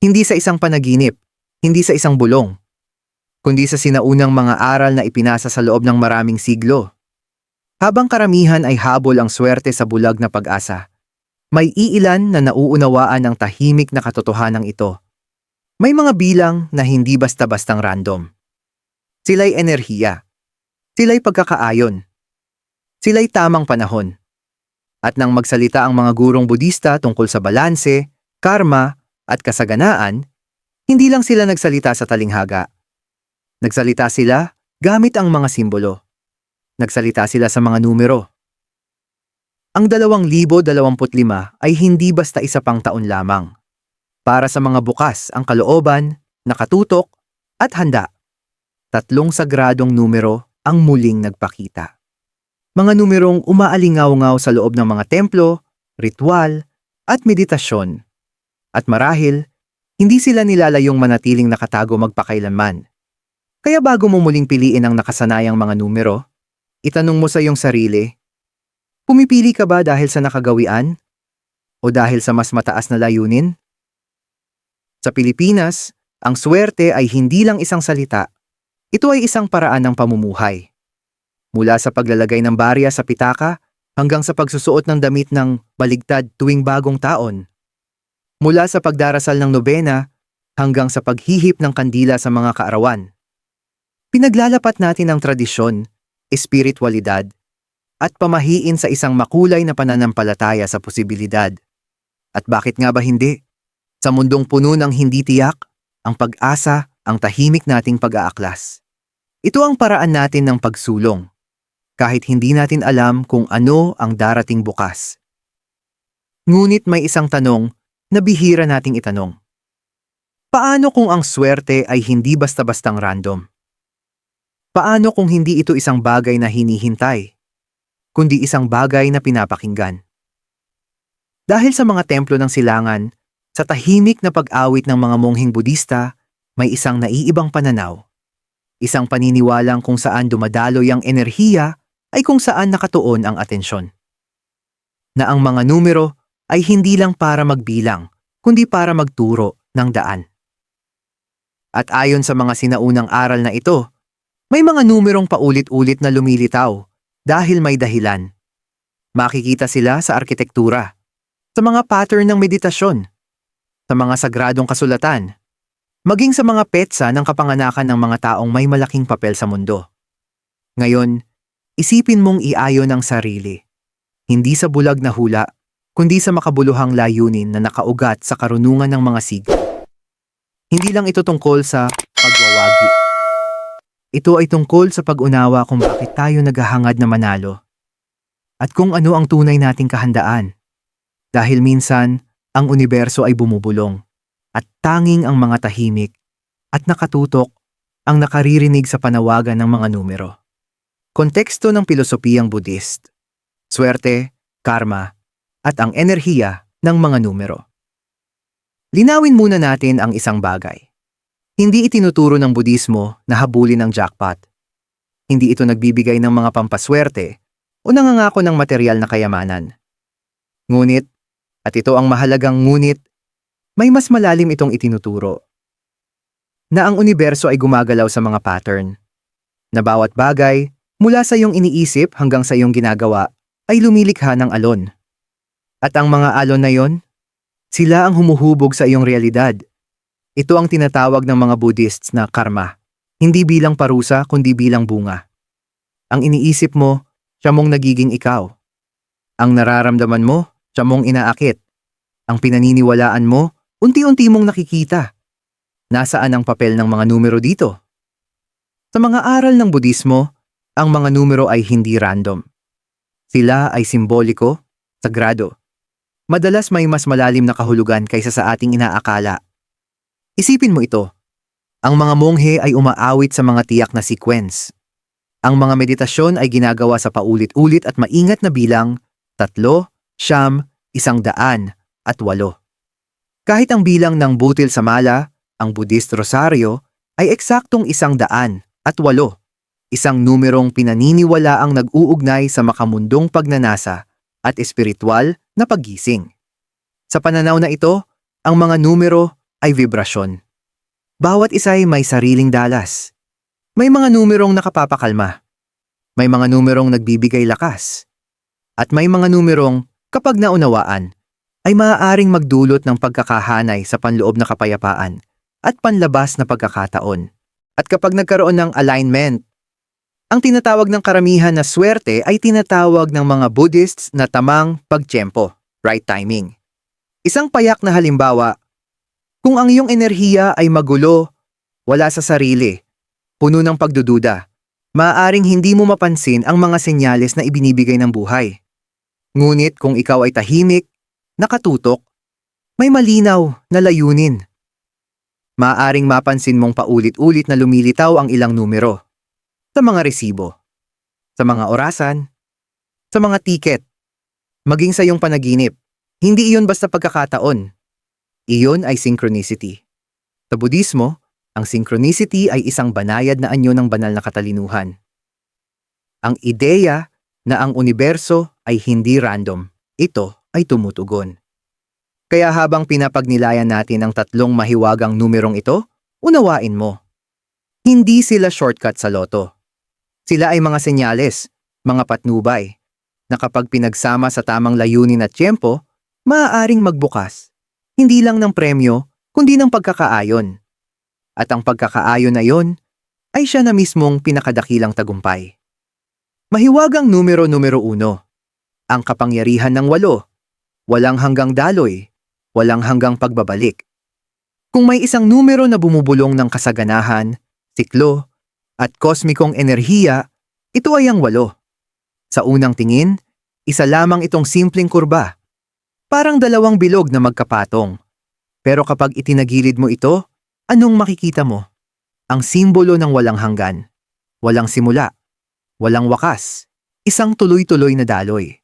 Hindi sa isang panaginip, hindi sa isang bulong, kundi sa sinaunang mga aral na ipinasa sa loob ng maraming siglo. Habang karamihan ay habol ang swerte sa bulag na pag-asa, may iilan na nauunawaan ang tahimik na katotohanan ito. May mga bilang na hindi basta-bastang random. Sila'y enerhiya. Sila'y pagkakaayon. Sila'y tamang panahon. At nang magsalita ang mga gurong Budista tungkol sa balanse, karma, at kasaganaan, hindi lang sila nagsalita sa talinghaga. Nagsalita sila gamit ang mga simbolo. Nagsalita sila sa mga numero. Ang 2025 ay hindi basta isa pang taon lamang. Para sa mga bukas ang kalooban, nakatutok, at handa. Tatlong sagradong numero ang muling nagpakita. Mga numerong umaalingaw-ngaw sa loob ng mga templo, ritual, at meditasyon. At marahil, hindi sila nilalayong manatiling nakatago magpakailanman. Kaya bago mo muling piliin ang nakasanayang mga numero, itanong mo sa iyong sarili, pumipili ka ba dahil sa nakagawian? O dahil sa mas mataas na layunin? Sa Pilipinas, ang swerte ay hindi lang isang salita. Ito ay isang paraan ng pamumuhay. Mula sa paglalagay ng barya sa pitaka hanggang sa pagsusuot ng damit ng baligtad tuwing bagong taon. Mula sa pagdarasal ng nobena hanggang sa paghihip ng kandila sa mga kaarawan. Pinaglalapat natin ang tradisyon, espiritualidad, at pamahiin sa isang makulay na pananampalataya sa posibilidad. At bakit nga ba hindi? Sa mundong puno ng hindi tiyak, ang pag-asa ang tahimik nating pag-aaklas. Ito ang paraan natin ng pagsulong, kahit hindi natin alam kung ano ang darating bukas. Ngunit may isang tanong na bihira nating itanong. Paano kung ang swerte ay hindi basta-bastang random? Paano kung hindi ito isang bagay na hinihintay, kundi isang bagay na pinapakinggan? Dahil sa mga templo ng silangan, sa tahimik na pag-awit ng mga mongheng Budista, may isang naiibang pananaw. Isang paniniwalang kung saan dumadaloy ang enerhiya ay kung saan nakatuon ang atensyon. Na ang mga numero ay hindi lang para magbilang, kundi para magturo ng daan. At ayon sa mga sinaunang aral na ito, may mga numerong paulit-ulit na lumilitaw dahil may dahilan. Makikita sila sa arkitektura, sa mga pattern ng meditasyon, sa mga sagradong kasulatan, maging sa mga petsa ng kapanganakan ng mga taong may malaking papel sa mundo. Ngayon, isipin mong iayon ang sarili. Hindi sa bulag na hula, kundi sa makabuluhang layunin na nakaugat sa karunungan ng mga sigla. Hindi lang ito tungkol sa pagwawagi. Ito ay tungkol sa pag-unawa kung bakit tayo naghahangad na manalo. At kung ano ang tunay nating kahandaan. Dahil minsan, ang universo ay bumubulong. At tanging ang mga tahimik at nakatutok ang nakaririnig sa panawagan ng mga numero. Konteksto ng pilosopiyang Buddhist. Swerte, karma, at ang enerhiya ng mga numero. Linawin muna natin ang isang bagay. Hindi itinuturo ng Budismo na habulin ang jackpot. Hindi ito nagbibigay ng mga pampaswerte o nangangako ng material na kayamanan. Ngunit, at ito ang mahalagang ngunit, may mas malalim itong itinuturo. Na ang universo ay gumagalaw sa mga pattern. Na bawat bagay, mula sa iyong iniisip hanggang sa iyong ginagawa, ay lumilikha ng alon. At ang mga alon na yon, sila ang humuhubog sa iyong realidad. Ito ang tinatawag ng mga Buddhists na karma, hindi bilang parusa kundi bilang bunga. Ang iniisip mo, siya mong nagiging ikaw. Ang nararamdaman mo, siya mong inaakit. Ang pinaniniwalaan mo, unti-unti mong nakikita. Nasaan ang papel ng mga numero dito? Sa mga aral ng Budismo, ang mga numero ay hindi random. Sila ay simboliko, sagrado. Madalas may mas malalim na kahulugan kaysa sa ating inaakala. Isipin mo ito. Ang mga monghe ay umaawit sa mga tiyak na sequence. Ang mga meditasyon ay ginagawa sa paulit-ulit at maingat na bilang tatlo, siyam, isang daan, at walo. Kahit ang bilang ng butil sa mala, ang Buddhist Rosario, ay eksaktong isang daan at walo. Isang numerong pinaniniwala ang nag-uugnay sa makamundong pagnanasa at espiritual na paggising. Sa pananaw na ito, ang mga numero ay vibrasyon. Bawat isa ay may sariling dalas. May mga numerong nakapapakalma. May mga numerong nagbibigay lakas. At may mga numerong, kapag naunawaan, ay maaaring magdulot ng pagkakahanay sa panloob na kapayapaan at panlabas na pagkakataon. At kapag nagkaroon ng alignment, ang tinatawag ng karamihan na swerte ay tinatawag ng mga Buddhists na tamang pagtiyempo, right timing. Isang payak na halimbawa, kung ang iyong enerhiya ay magulo, wala sa sarili, puno ng pagdududa, maaaring hindi mo mapansin ang mga senyales na ibinibigay ng buhay. Ngunit kung ikaw ay tahimik, nakatutok, may malinaw na layunin. Maaaring mapansin mong paulit-ulit na lumilitaw ang ilang numero. Sa mga resibo, sa mga orasan, sa mga tiket, maging sa iyong panaginip. Hindi iyon basta pagkakataon. Iyon ay synchronicity. Sa Budismo, ang synchronicity ay isang banayad na anyo ng banal na katalinuhan. Ang ideya na ang universo ay hindi random. Ito ay tumutugon. Kaya habang pinapagnilayan natin ang tatlong mahiwagang numerong ito, unawain mo. Hindi sila shortcut sa loto. Sila ay mga senyales, mga patnubay, na kapag pinagsama sa tamang layunin at tiyempo, maaaring magbukas. Hindi lang ng premyo, kundi ng pagkakaayon. At ang pagkakaayon na yon ay siya na mismong pinakadakilang tagumpay. Mahiwagang numero numero uno. Ang kapangyarihan ng walo. Walang hanggang daloy. Walang hanggang pagbabalik. Kung may isang numero na bumubulong ng kasaganahan, siklo, at kosmikong enerhiya, ito ay ang walo. Sa unang tingin, isa lamang itong simpleng kurba. Parang dalawang bilog na magkapatong. Pero kapag itinagilid mo ito, anong makikita mo? Ang simbolo ng walang hanggan. Walang simula. Walang wakas. Isang tuloy-tuloy na daloy.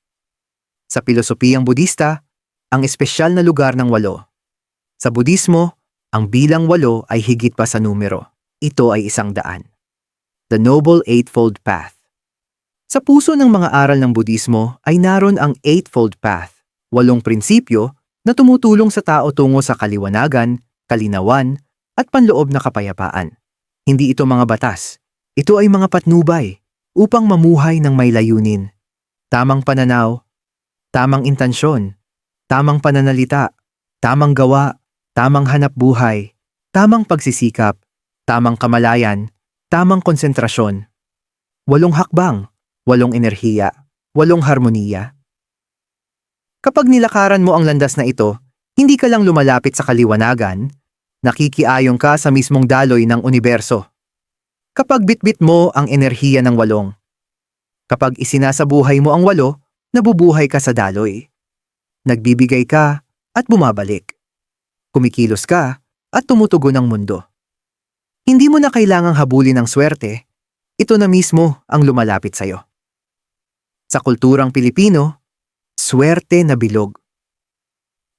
Sa pilosopiyang Budista, ang espesyal na lugar ng walo. Sa Budismo, ang bilang walo ay higit pa sa numero. Ito ay isang daan. The Noble Eightfold Path. Sa puso ng mga aral ng Budismo ay naroon ang Eightfold Path, walong prinsipyo na tumutulong sa tao tungo sa kaliwanagan, kalinawan, at panloob na kapayapaan. Hindi ito mga batas. Ito ay mga patnubay upang mamuhay ng may layunin. Tamang pananaw, tamang intensyon, tamang pananalita, tamang gawa, tamang hanap buhay, tamang pagsisikap, tamang kamalayan, tamang konsentrasyon. Walong hakbang, walong enerhiya, walong harmoniya. Kapag nilakaran mo ang landas na ito, hindi ka lang lumalapit sa kaliwanagan, nakikiayon ka sa mismong daloy ng universo. Kapag bitbit mo ang enerhiya ng walong, kapag isinasabuhay mo ang walo, nabubuhay ka sa daloy. Nagbibigay ka at bumabalik. Kumikilos ka at tumutugon ang mundo. Hindi mo na kailangang habulin ng swerte, ito na mismo ang lumalapit sa'yo. Sa kulturang Pilipino, swerte na bilog.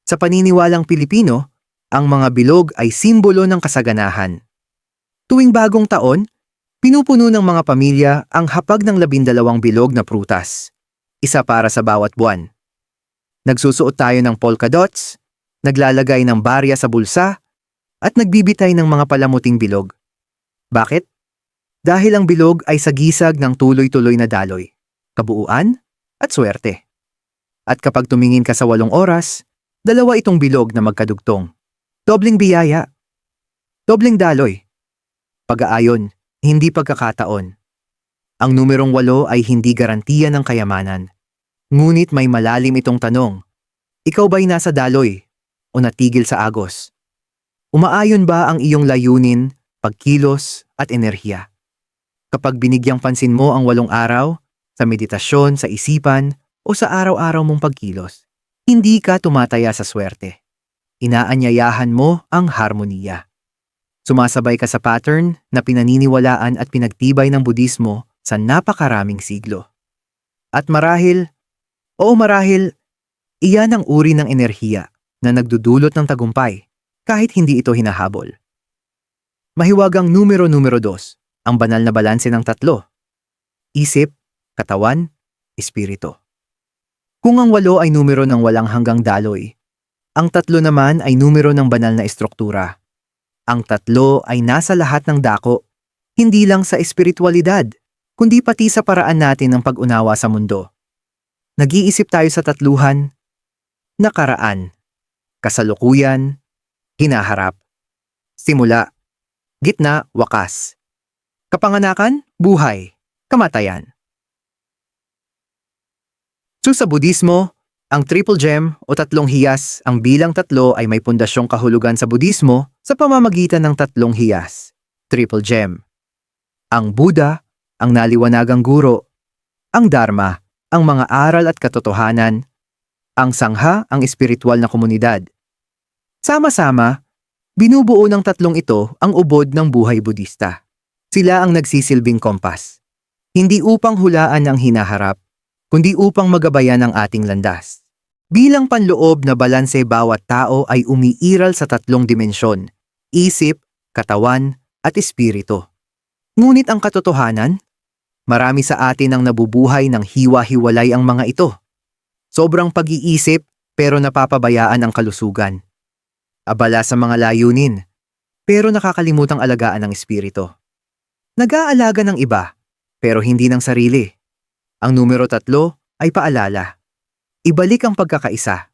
Sa paniniwalang Pilipino, ang mga bilog ay simbolo ng kasaganahan. Tuwing bagong taon, pinupuno ng mga pamilya ang hapag ng labindalawang bilog na prutas, isa para sa bawat buwan. Nagsusuot tayo ng polka dots, naglalagay ng barya sa bulsa, at nagbibitay ng mga palamuting bilog. Bakit? Dahil ang bilog ay sagisag ng tuloy-tuloy na daloy, kabuuan at swerte. At kapag tumingin ka sa walong oras, dalawa itong bilog na magkadugtong. Dobling biyaya. Dobling daloy. Pag-aayon, hindi pagkakataon. Ang numerong walo ay hindi garantiya ng kayamanan. Ngunit may malalim itong tanong. Ikaw ba'y nasa daloy o natigil sa agos? Umaayon ba ang iyong layunin, pagkilos at enerhiya? Kapag binigyang pansin mo ang walong araw, sa meditasyon, sa isipan, o sa araw-araw mong pagkilos, hindi ka tumataya sa swerte. Inaanyayahan mo ang harmoniya. Sumasabay ka sa pattern na pinaniniwalaan at pinagtibay ng Budismo sa napakaraming siglo. At marahil, oo marahil, iyan ang uri ng enerhiya na nagdudulot ng tagumpay kahit hindi ito hinahabol. Mahiwagang numero-numero dos, ang banal na balanse ng tatlo. Isip, katawan, espiritu. Kung ang walo ay numero ng walang hanggang daloy, Ang tatlo naman ay numero ng banal na estruktura. Ang tatlo ay nasa lahat ng dako, hindi lang sa espiritualidad, kundi pati sa paraan natin ng pag-unawa sa mundo. Nag-iisip tayo sa tatluhan, nakaraan, kasalukuyan, hinaharap, simula, gitna, wakas, kapanganakan, buhay, kamatayan. So sa Budismo, ang triple gem o tatlong hiyas, ang bilang tatlo ay may pundasyong kahulugan sa Budismo sa pamamagitan ng tatlong hiyas. Triple gem. Ang Buddha, ang naliwanagang guro. Ang Dharma, ang mga aral at katotohanan. Ang Sangha, ang espiritual na komunidad. Sama-sama, binubuo ng tatlong ito ang ubod ng buhay Budista. Sila ang nagsisilbing kompas. Hindi upang hulaan ang hinaharap, kundi upang magabayan ang ating landas. Bilang panloob na balanse bawat tao ay umiiral sa tatlong dimensyon, isip, katawan, at espiritu. Ngunit ang katotohanan, marami sa atin ang nabubuhay ng hiwa-hiwalay ang mga ito. Sobrang pag-iisip pero napapabayaan ang kalusugan. Abala sa mga layunin, pero nakakalimutang alagaan ang espiritu. Nag-aalaga ng iba, pero hindi ng sarili. Ang numero tatlo ay paalala. Ibalik ang pagkakaisa.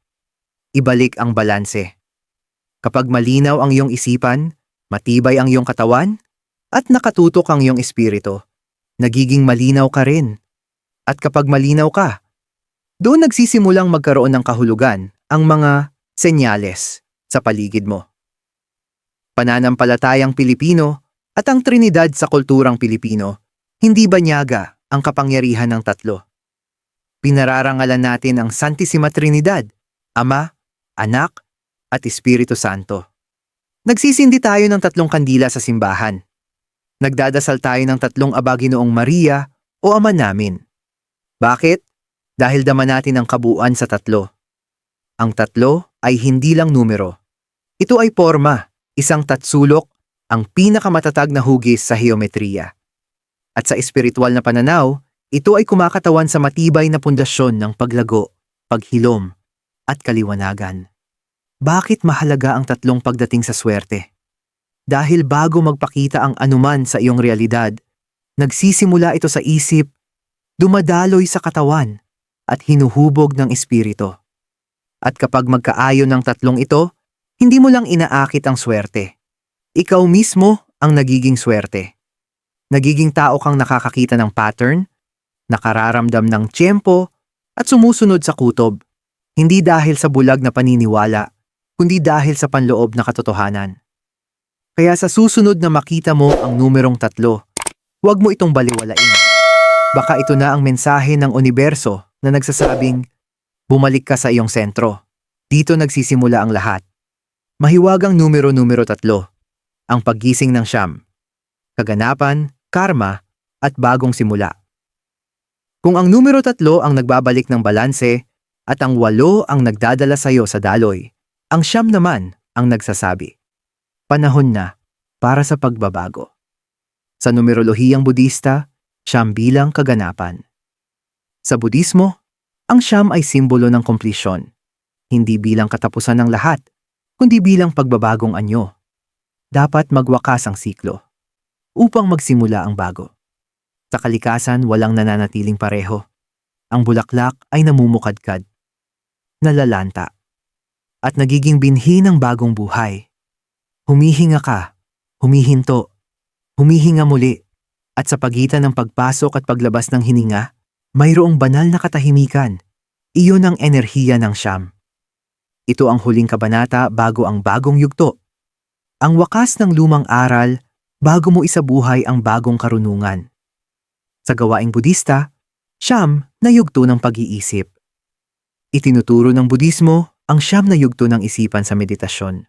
Ibalik ang balanse. Kapag malinaw ang iyong isipan, matibay ang iyong katawan, at nakatutok ang iyong espiritu, nagiging malinaw ka rin. At kapag malinaw ka, doon nagsisimulang magkaroon ng kahulugan ang mga senyales sa paligid mo. Pananampalatayang Pilipino at ang Trinidad sa kulturang Pilipino, hindi banyaga ang kapangyarihan ng tatlo. Pinararangalan natin ang Santissima Trinidad, Ama, Anak, at Espiritu Santo. Nagsisindi tayo ng tatlong kandila sa simbahan. Nagdadasal tayo ng tatlong abaginoong Maria o Ama namin. Bakit? Dahil dama natin ang kabuuan sa tatlo. Ang tatlo ay hindi lang numero. Ito ay forma, isang tatsulok, ang pinakamatatag na hugis sa geometriya. At sa espiritual na pananaw, ito ay kumakatawan sa matibay na pundasyon ng paglago, paghilom, at kaliwanagan. Bakit mahalaga ang tatlong pagdating sa swerte? Dahil bago magpakita ang anuman sa iyong realidad, nagsisimula ito sa isip, dumadaloy sa katawan, at hinuhubog ng espiritu. At kapag magkaayon ng tatlong ito, hindi mo lang inaakit ang swerte. Ikaw mismo ang nagiging swerte. Nagiging tao kang nakakakita ng pattern, nakararamdam ng tiyempo, at sumusunod sa kutob. Hindi dahil sa bulag na paniniwala, kundi dahil sa panloob na katotohanan. Kaya sa susunod na makita mo ang numerong tatlo, huwag mo itong baliwalain. Baka ito na ang mensahe ng universo na nagsasabing, bumalik ka sa iyong sentro. Dito nagsisimula ang lahat. Mahiwagang numero-numero tatlo, ang paggising ng siyam, kaganapan, karma, at bagong simula. Kung ang numero tatlo ang nagbabalik ng balanse at ang walo ang nagdadala sa iyo sa daloy, ang siyam naman ang nagsasabi. Panahon na para sa pagbabago. Sa numerolohiyang Budista, siyam bilang kaganapan. Sa Budismo, ang siyam ay simbolo ng komplisyon, hindi bilang katapusan ng lahat, kundi bilang pagbabagong anyo. Dapat magwakas ang siklo upang magsimula ang bago. Sa kalikasan, walang nananatiling pareho. Ang bulaklak ay namumukadkad, nalalanta, at nagiging binhi ng bagong buhay. Humihinga ka, humihinto, humihinga muli, at sa pagitan ng pagpasok at paglabas ng hininga, mayroong banal na katahimikan. Iyon ang enerhiya ng siyam. Ito ang huling kabanata bago ang bagong yugto. Ang wakas ng lumang aral bago mo isabuhay ang bagong karunungan. Sa gawaing Budista, siyam na yugto ng pag-iisip. Itinuturo ng Budismo ang siyam na yugto ng isipan sa meditasyon.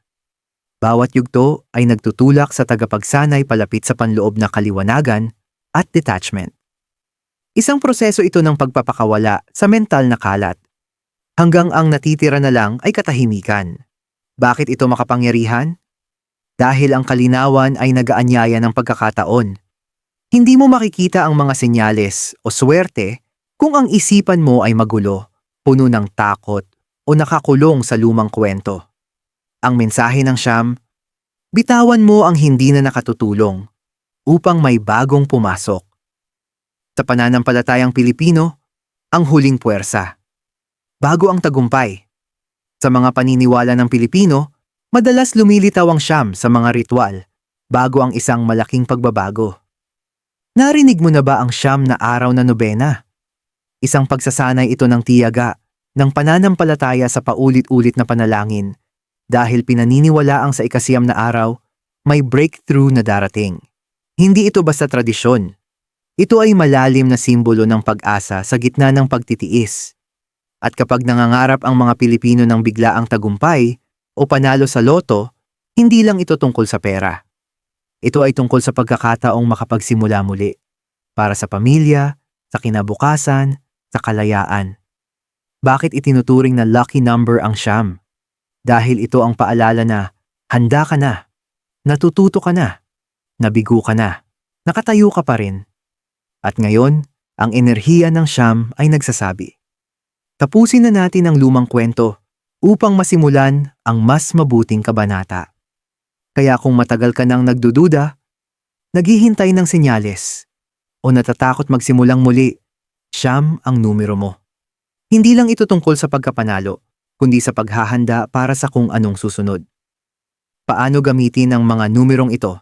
Bawat yugto ay nagtutulak sa tagapagsanay palapit sa panloob na kaliwanagan at detachment. Isang proseso ito ng pagpapakawala sa mental na kalat. Hanggang ang natitira na lang ay katahimikan. Bakit ito makapangyarihan? Dahil ang kalinawan ay nagaanyaya ng pagkakataon. Hindi mo makikita ang mga senyales o swerte kung ang isipan mo ay magulo, puno ng takot, o nakakulong sa lumang kwento. Ang mensahe ng siyam, bitawan mo ang hindi na nakatutulong upang may bagong pumasok. Sa pananampalatayang Pilipino, ang huling puwersa. Bago ang tagumpay. Sa mga paniniwala ng Pilipino, madalas lumilitaw ang siyam sa mga ritual bago ang isang malaking pagbabago. Narinig mo na ba ang siyam na araw na nobena? Isang pagsasanay ito ng tiyaga ng pananampalataya sa paulit-ulit na panalangin dahil pinaniniwalaang sa ikasiyam na araw may breakthrough na darating. Hindi ito basta tradisyon. Ito ay malalim na simbolo ng pag-asa sa gitna ng pagtitiis. At kapag nangangarap ang mga Pilipino ng biglaang tagumpay o panalo sa loto, hindi lang ito tungkol sa pera. Ito ay tungkol sa pagkakataong makapagsimula muli. Para sa pamilya, sa kinabukasan, sa kalayaan. Bakit itinuturing na lucky number ang siyam? Dahil ito ang paalala na handa ka na, natututo ka na, nabigo ka na, nakatayo ka pa rin. At ngayon, ang enerhiya ng siyam ay nagsasabi. Tapusin na natin ang lumang kwento upang masimulan ang mas mabuting kabanata. Kaya kung matagal ka nang nagdududa, naghihintay ng senyales, o natatakot magsimulang muli, siyam ang numero mo. Hindi lang ito tungkol sa pagkapanalo, kundi sa paghahanda para sa kung anong susunod. Paano gamitin ang mga numerong ito?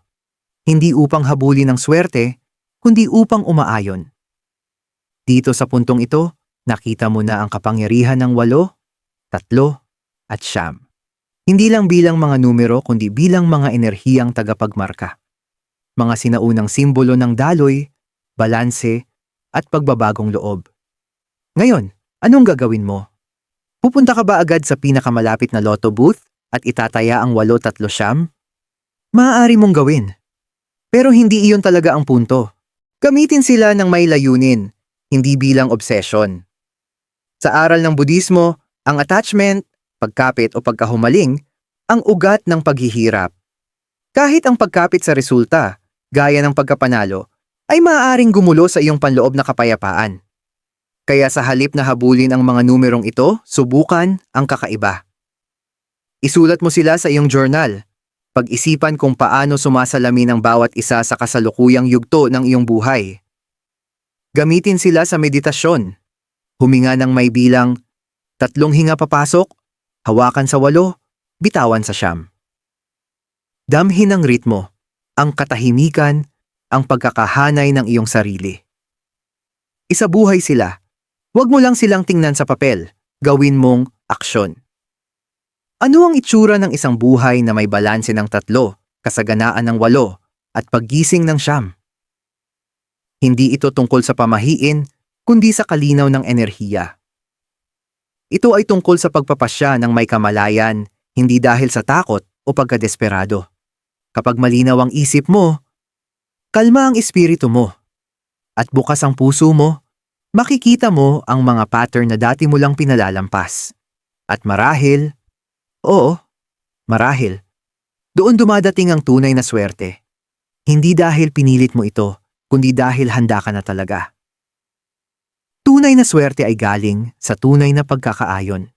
Hindi upang habulin ng swerte, kundi upang umaayon. Dito sa puntong ito, nakita mo na ang kapangyarihan ng walo, tatlo, at siyam. Hindi lang bilang mga numero kundi bilang mga enerhiyang tagapagmarka. Mga sinaunang simbolo ng daloy, balanse, at pagbabagong loob. Ngayon, anong gagawin mo? Pupunta ka ba agad sa pinakamalapit na lotto booth at itataya ang walo tatlo siyam? Maaari mong gawin. Pero hindi iyon talaga ang punto. Gamitin sila ng may layunin, hindi bilang obsession. Sa aral ng Budismo, ang attachment, pagkapit o pagkahumaling, ang ugat ng paghihirap. Kahit ang pagkapit sa resulta, gaya ng pagkapanalo, ay maaaring gumulo sa iyong panloob na kapayapaan. Kaya sa halip na habulin ang mga numerong ito, subukan ang kakaiba. Isulat mo sila sa iyong journal. Pag-isipan kung paano sumasalamin ang bawat isa sa kasalukuyang yugto ng iyong buhay. Gamitin sila sa meditasyon. Huminga ng may bilang, tatlong hinga papasok, hawakan sa walo, bitawan sa siyam. Damhin ang ritmo, ang katahimikan, ang pagkakahanay ng iyong sarili. Isabuhay sila. Huwag mo lang silang tingnan sa papel, gawin mong aksyon. Ano ang itsura ng isang buhay na may balanse ng tatlo, kasaganaan ng walo, at paggising ng siyam? Hindi ito tungkol sa pamahiin, kundi sa kalinaw ng enerhiya. Ito ay tungkol sa pagpapasya ng may kamalayan, hindi dahil sa takot o pagkadesperado. Kapag malinaw ang isip mo, kalma ang espiritu mo, at bukas ang puso mo, makikita mo ang mga pattern na dati mo lang pinalalampas. At marahil, Oo, marahil. Doon dumadating ang tunay na swerte. Hindi dahil pinilit mo ito, kundi dahil handa ka na talaga. Tunay na swerte ay galing sa tunay na pagkakaayon.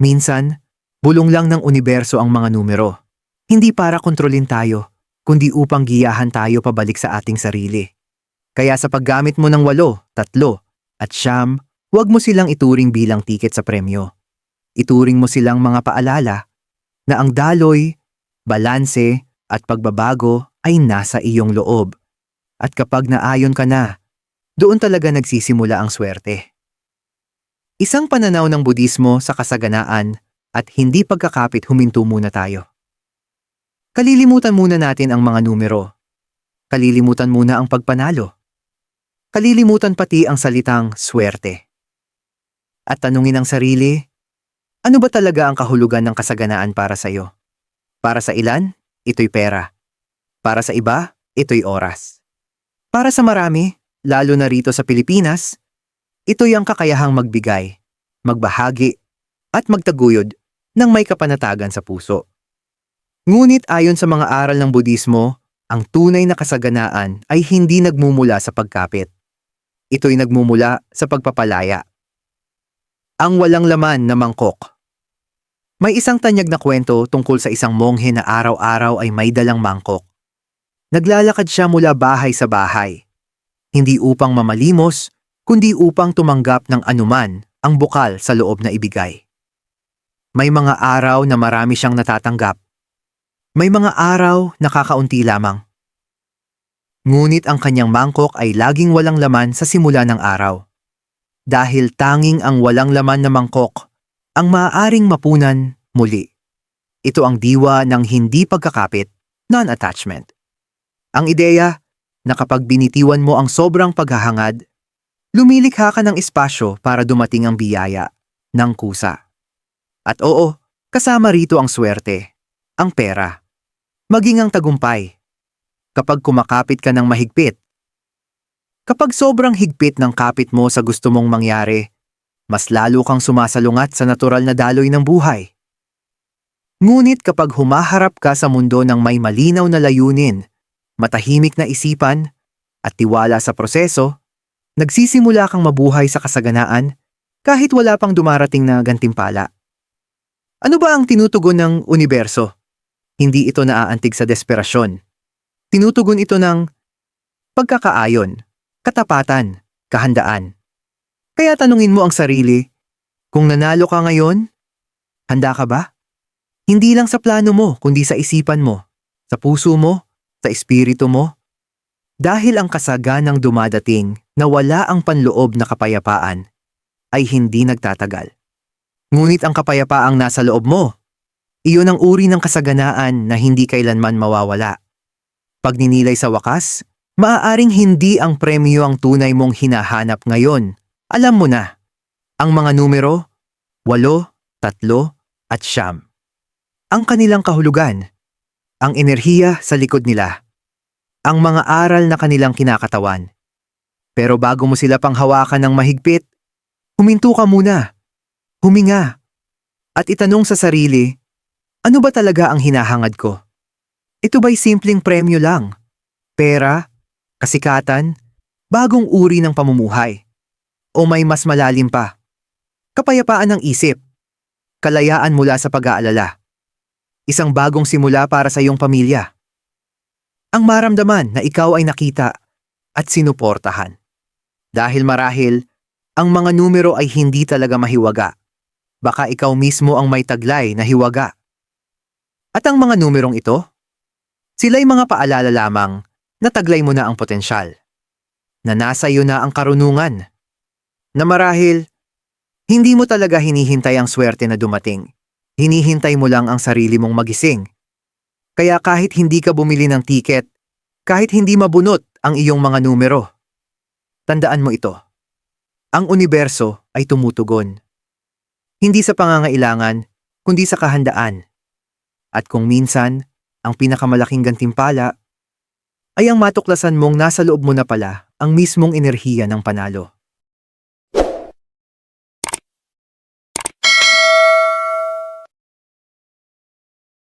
Minsan, bulong lang ng universo ang mga numero. Hindi para kontrolin tayo, kundi upang giyahan tayo pabalik sa ating sarili. Kaya sa paggamit mo ng walo, tatlo, at siyam, huwag mo silang ituring bilang tiket sa premyo ituring mo silang mga paalala na ang daloy, balanse at pagbabago ay nasa iyong loob. At kapag naayon ka na, doon talaga nagsisimula ang swerte. Isang pananaw ng Budismo sa kasaganaan at hindi pagkakapit huminto muna tayo. Kalilimutan muna natin ang mga numero. Kalilimutan muna ang pagpanalo. Kalilimutan pati ang salitang swerte. At tanungin ang sarili, ano ba talaga ang kahulugan ng kasaganaan para sa iyo? Para sa ilan, ito'y pera. Para sa iba, ito'y oras. Para sa marami, lalo na rito sa Pilipinas, ito'y ang kakayahang magbigay, magbahagi, at magtaguyod ng may kapanatagan sa puso. Ngunit ayon sa mga aral ng Budismo, ang tunay na kasaganaan ay hindi nagmumula sa pagkapit. Ito'y nagmumula sa pagpapalaya Ang walang laman na mangkok. May isang tanyag na kwento tungkol sa isang monghe na araw-araw ay may dalang mangkok. Naglalakad siya mula bahay sa bahay. Hindi upang mamalimos, kundi upang tumanggap ng anuman ang bukal sa loob na ibigay. May mga araw na marami siyang natatanggap. May mga araw na kakaunti lamang. Ngunit ang kanyang mangkok ay laging walang laman sa simula ng araw. Dahil tanging ang walang laman na mangkok ang maaaring mapunan muli. Ito ang diwa ng hindi pagkakapit, non-attachment. Ang ideya na kapag binitiwan mo ang sobrang paghahangad, lumilikha ka ng espasyo para dumating ang biyaya ng kusa. At oo, kasama rito ang swerte, ang pera, maging ang tagumpay. Kapag kumakapit ka ng mahigpit, kapag sobrang higpit ng kapit mo sa gusto mong mangyari, mas lalo kang sumasalungat sa natural na daloy ng buhay. Ngunit kapag humaharap ka sa mundo ng may malinaw na layunin, matahimik na isipan, at tiwala sa proseso, nagsisimula kang mabuhay sa kasaganaan kahit wala pang dumarating na gantimpala. Ano ba ang tinutugon ng universo? Hindi ito naaantig sa desperasyon. Tinutugon ito ng pagkakaayon, katapatan, kahandaan. Kaya tanungin mo ang sarili, kung nanalo ka ngayon, handa ka ba? Hindi lang sa plano mo, kundi sa isipan mo, sa puso mo, sa espiritu mo. Dahil ang kasaganang dumadating na wala ang panloob na kapayapaan, ay hindi nagtatagal. Ngunit ang kapayapaang nasa loob mo, iyon ang uri ng kasaganaan na hindi kailanman mawawala. Pag ninilay sa wakas, maaaring hindi ang premyo ang tunay mong hinahanap ngayon. Alam mo na, ang mga numero, walo, tatlo, at siyam. Ang kanilang kahulugan, ang enerhiya sa likod nila, ang mga aral na kanilang kinakatawan. Pero bago mo sila panghawakan ng mahigpit, huminto ka muna, huminga, at itanong sa sarili, ano ba talaga ang hinahangad ko? Ito ba'y simpleng premyo lang? Pera? Kasikatan? Bagong uri ng pamumuhay? O may mas malalim pa? Kapayapaan ng isip? Kalayaan mula sa pag-aalala? Isang bagong simula para sa iyong pamilya? Ang maramdaman na ikaw ay nakita at sinuportahan. Dahil marahil, ang mga numero ay hindi talaga mahiwaga. Baka ikaw mismo ang may taglay na hiwaga. At ang mga numerong ito, sila'y mga paalala lamang na taglay mo na ang potensyal. Na nasa iyo na ang karunungan. Na marahil, hindi mo talaga hinihintay ang swerte na dumating. Hinihintay mo lang ang sarili mong magising. Kaya kahit hindi ka bumili ng tiket, kahit hindi mabunot ang iyong mga numero, tandaan mo ito. Ang universo ay tumutugon. Hindi sa pangangailangan, kundi sa kahandaan. At kung minsan, ang pinakamalaking gantimpala ay ang matuklasan mong nasa loob mo na pala ang mismong enerhiya ng panalo.